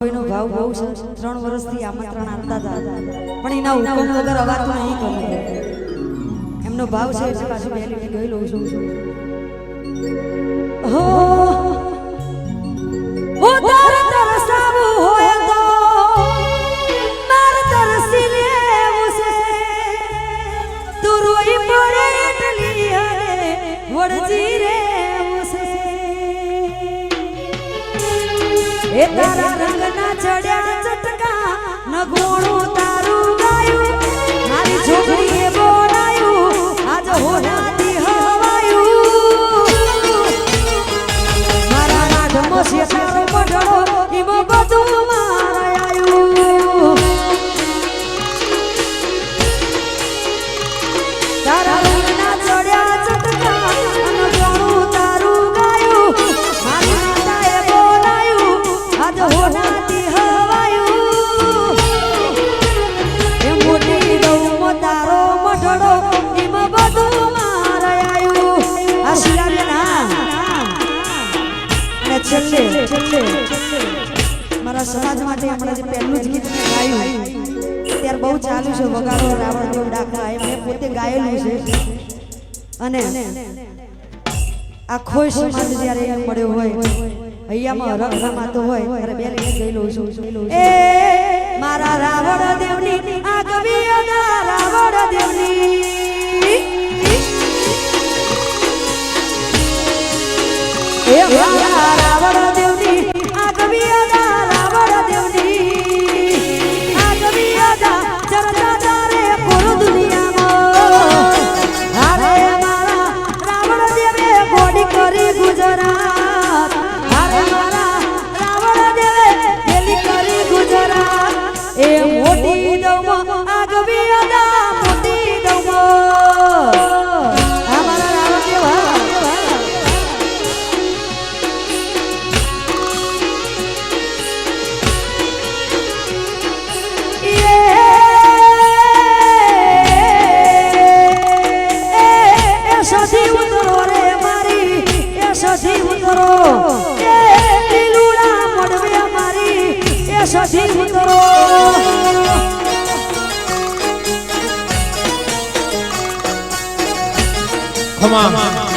કોઈનો ભાવ બહુ છે ત્રણ વર્ષથી આમંત્રણ આપતા હતા. પણ એના હુકમ વગર અવાતું નહીં કરવું એમનો ભાવ છે એટલે પાછું બે લીટી ગઈ લઉં છું. હો! હો તારે એ તારા રંગના ચડ્યા ચટકા નગોણું તારું ગાયું. મારી છોકરીએ બોલાયું, આજ હોનાથી હવાયું. મારા નાઢમાં છે તારો મઢડો એમાં બધું મારા સમાજ માટે હમણાં જે પહેલું જ ગીત ગાયું અત્યારે બહુ ચાલુ છે વગાડો રાવણ જેવું ડાકા એ મેં પોતે ગાયેલું છે. અને આ ખોઈ સમાજ જ્યારે મળ્યો હોય, હૈયામાં રંગ રમાતો હોય, ત્યારે બે લીટી ગયેલો છું. એ મારા રાવણ દેવની આ કવિઓના રાવણ દેવની. એ મારા যারা ઉતરો. એ લીલુડા પડવે અમારી. એ સધી ઉતરો. ખમા.